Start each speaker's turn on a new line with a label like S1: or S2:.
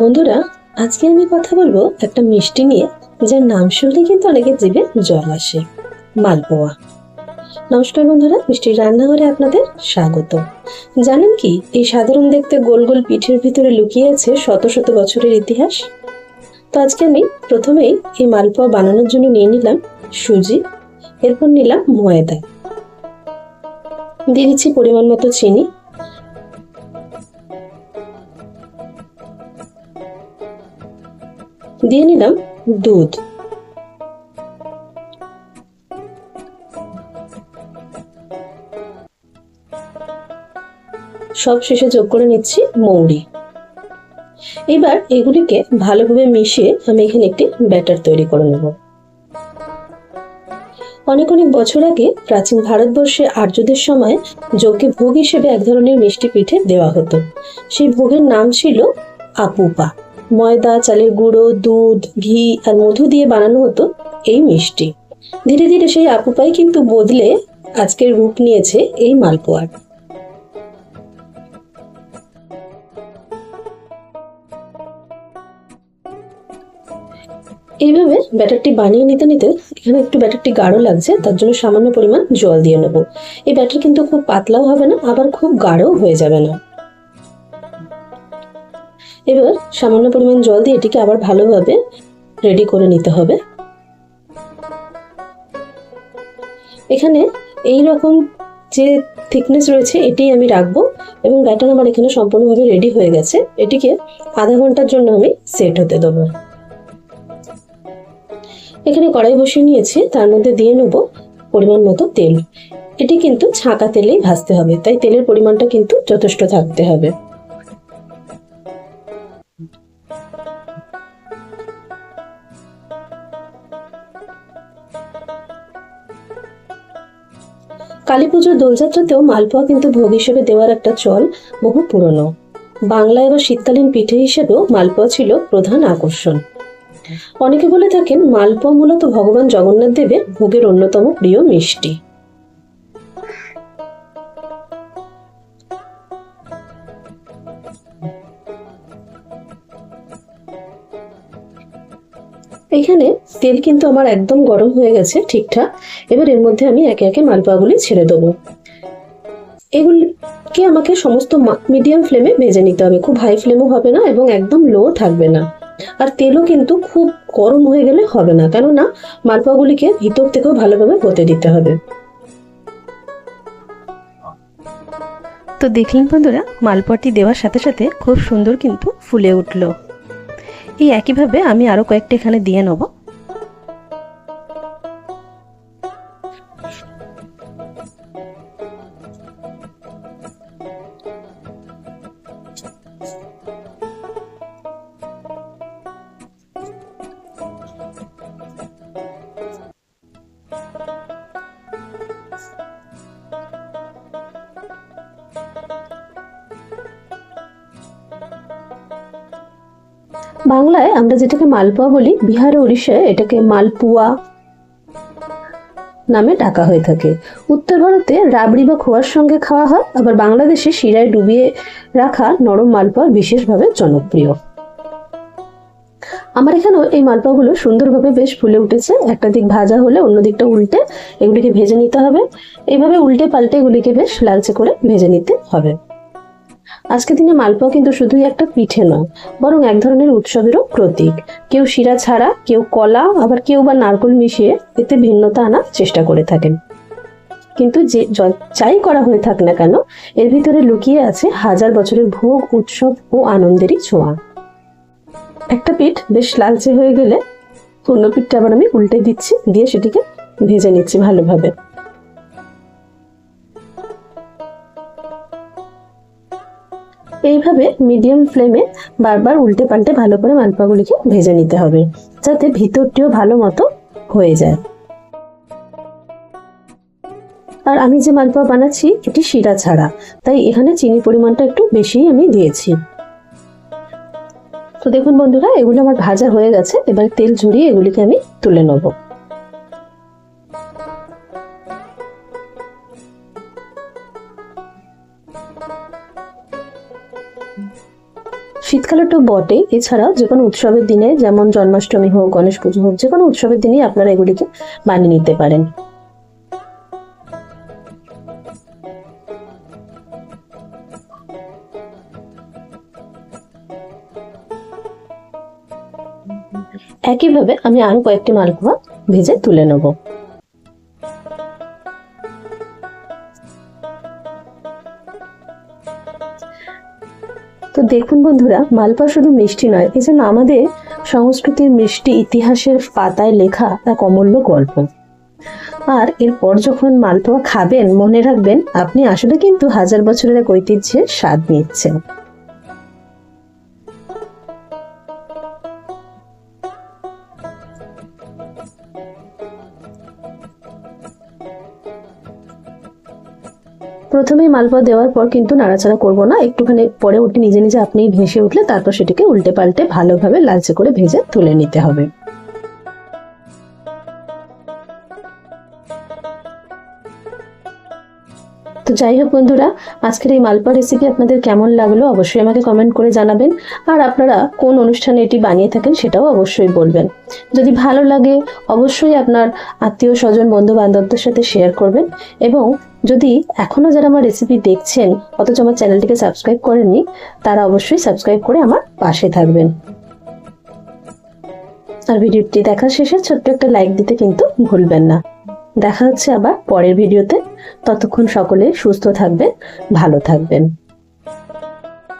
S1: বন্ধুরা, আজকে আমি কথা বলব একটা মিষ্টি নিয়ে, যার নাম শুনলে কিন্তু অনেকের জিভে জল আসে, মালপোয়া। নমস্কার বন্ধুরা, মিষ্টির রান্নাঘরে আপনাদের স্বাগত। জানেন কি, এই সাধারণ দেখতে গোল গোল পিঠের ভিতরে লুকিয়ে আছে শত শত বছরের ইতিহাস? তো আজকে আমি প্রথমেই এই মালপোয়া বানানোর জন্য নিয়ে নিলাম সুজি, এরপর নিলাম ময়দা। দিয়ে দিচ্ছি পরিমাণ মতো চিনি দিয়ে নিলাম দুধ। সব শেষে যোগ করে নিচ্ছি মৌরি। এবার এগুলিকে ভালোভাবে মিশিয়ে আমি এখানে একটি ব্যাটার তৈরি করে নেব। অনেক অনেক বছর আগে প্রাচীন ভারতবর্ষে আর্যদের সময় যজ্ঞে ভোগ হিসেবে এক ধরনের মিষ্টি পিঠে দেওয়া হতো। সেই ভোগের নাম ছিল আপুপা। ময়দা, চালের গুঁড়ো, দুধ, ঘি আর মধু দিয়ে বানানো হতো এই মিষ্টি। ধীরে ধীরে সেই আপুপাই কিন্তু বদলে আজকের রূপ নিয়েছে এই মালপোয়ার। এইভাবে ব্যাটারটি বানিয়ে নিতে নিতে এখানে একটু ব্যাটারটি গাঢ় লাগছে, তার জন্য সামান্য পরিমাণ জল দিয়ে নেব। এই ব্যাটার কিন্তু খুব পাতলাও হবে না, আবার খুব গাঢ়ও হয়ে যাবে না। এবার সামান্য পরিমাণ জল দিয়ে এটিকে আবার ভালোভাবে রেডি করে নিতে হবে। এখানে এই রকম যে থিকনেস রয়েছে এটি আমি রাখব এবং ব্যাটার আমার এখানে সম্পূর্ণভাবে রেডি হয়ে গেছে। এটিকে আধা ঘণ্টার জন্য আমি সেট হতে দেবো। এখানে কড়াই বসিয়ে নিয়েছি, তার মধ্যে দিয়ে নেব পরিমাণ মতো তেল। এটি কিন্তু ছাঁকা তেলেই ভাজতে হবে, তাই তেলের পরিমাণটা কিন্তু যথেষ্ট থাকতে হবে। কালী পুজোর দোলযাত্রাতেও মালপোয়া কিন্তু ভোগ হিসেবে দেওয়ার একটা চল বহু পুরনো। বাংলায় বা শীতকালীন পিঠে হিসেবেও মালপোয়া ছিল প্রধান আকর্ষণ। অনেকে বলে থাকেন মালপোয়া মূলত ভগবান জগন্নাথ দেবের ভোগের অন্যতম প্রিয় মিষ্টি। এখানে তেল কিন্তু আমার একদম গরম হয়ে গেছে, ঠিকঠাক। এবার এর মধ্যে আমি একে একে মালপোয়াগুলি ছেড়ে দেবো। এগুলিকে আমাকে সমস্ত মিডিয়াম ফ্লেমে ভেজে নিতে হবে। খুব হাই ফ্লেমও হবে না এবং একদম লো থাকবে না। আর তেলও কিন্তু খুব গরম হয়ে গেলে হবে না, কেননা মালপোয়াগুলিকে ভিতর থেকেও ভালোভাবে হতে দিতে হবে।
S2: তো দেখলেন বন্ধুরা, মালপোয়াটি দেওয়ার সাথে সাথে খুব সুন্দর কিন্তু ফুলে উঠল। এই একইভাবে আমি আরও কয়েকটি এখানে দিয়ে নেব।
S1: বাংলায় আমরা যেটাকে মালপোয়া বলি, বিহার উড়িষ্যায় এটাকে মালপুয়া নামে ডাকা হয়ে থাকে। উত্তর ভারতে রাবড়ি বা খোয়ার সঙ্গে খাওয়া হয়, আবার বাংলাদেশে শিরায় ডুবিয়ে রাখা নরম মালপোয়া বিশেষভাবে জনপ্রিয়। আমার এখানেও এই মালপোয়াগুলো সুন্দরভাবে বেশ ফুলে উঠেছে। একটা দিক ভাজা হলে অন্য দিকটা উল্টে এগুলিকে ভেজে নিতে হবে। এইভাবে উল্টে পাল্টে এগুলিকে বেশ লালচে করে ভেজে নিতে হবে। আজকে দিনে মালপোয়া কিন্তু শুধুই একটা পিঠে নয় বরং এক ধরনের উৎসবেরও প্রতীক। কেউ শিরা ছাড়া, কেউ কলা, আবার কেউ বা নারকোল মিশিয়ে এতে ভিন্নতা আনার চেষ্টা করে থাকেন। কিন্তু যে যাই করা হয়ে থাক না কেন, এর ভিতরে লুকিয়ে আছে হাজার বছরের ভোগ, উৎসব ও আনন্দেরই ছোঁয়া। একটা পিঠ বেশ লালচে হয়ে গেলে অন্য পিঠটা আবার আমি উল্টে দিচ্ছি, দিয়ে সেটিকে ভেজে নিচ্ছি ভালোভাবে। এইভাবে মিডিয়াম ফ্লেমে বারবার উল্টে পাল্টে ভালো করে মালপাগুলিকে ভেজে নিতে হবে, যাতে ভিতরটিও ভালো মতো হয়ে যায়। আর আমি যে মালপোয়া বানাচ্ছি, এটি শিরা ছাড়া, তাই এখানে চিনি পরিমাণটা একটু বেশিই আমি দিয়েছি। তো দেখুন বন্ধুরা, এগুলো আমার ভাজা হয়ে গেছে, এবার তেল ঝরিয়ে এগুলিকে আমি তুলে নেব। শীতকালে তো বটে। এছাড়াও যে কোনো উৎসবের দিনে যেমন জন্মাষ্টমী হোক, গণেশ পুজো হোক যে কোনো উৎসবের দিনেই আপনারা এগুলিকে বানিয়ে নিতে পারেন। একইভাবে আমি আরও কয়েকটি মালপোয়া ভেজে তুলে নেব। তো দেখুন বন্ধুরা মালপা শুধু মিষ্টি নয়, এই জন্য আমাদের সংস্কৃতির মিষ্টি ইতিহাসের পাতায় লেখা এক অমূল্য গল্প। আর এরপর যখন মালপোয়া খাবেন, মনে রাখবেন আপনি আসলে কিন্তু হাজার বছরের এক ঐতিহ্যের স্বাদ নিচ্ছেন। প্রথমে মালপোয়া দেওয়ার পর কিন্তু নাড়াচাড়া করব না। একটুখানি পরে ওটি নিজে নিজে আপনি ভেসে উঠলে তারপর সেটিকে উল্টে পাল্টে ভালোভাবে লালচে করে ভেজে তুলে নিতে হবে। তো যাই হোক বন্ধুরা, আজকের এই মালপা রেসিপি আপনাদের কেমন লাগল অবশ্যই আমাকে কমেন্ট করে জানাবেন। আর আপনারা কোন অনুষ্ঠানে এটি বানিয়ে থাকেন সেটাও অবশ্যই বলবেন। যদি ভালো লাগে, অবশ্যই আপনার আত্মীয় স্বজন বন্ধু বান্ধবদের সাথে শেয়ার করবেন। এবং যদি এখনও যারা আমার রেসিপি দেখছেন, অথচ আমার চ্যানেলটিকে সাবস্ক্রাইব করেননি, তারা অবশ্যই সাবস্ক্রাইব করে আমার পাশে থাকবেন। আর ভিডিওটি দেখার শেষে ছোট্ট একটা লাইক দিতে কিন্তু ভুলবেন না। দেখা হচ্ছে আবার পরের ভিডিওতে। ততক্ষণ সকলে সুস্থ থাকবেন ভালো থাকবেন।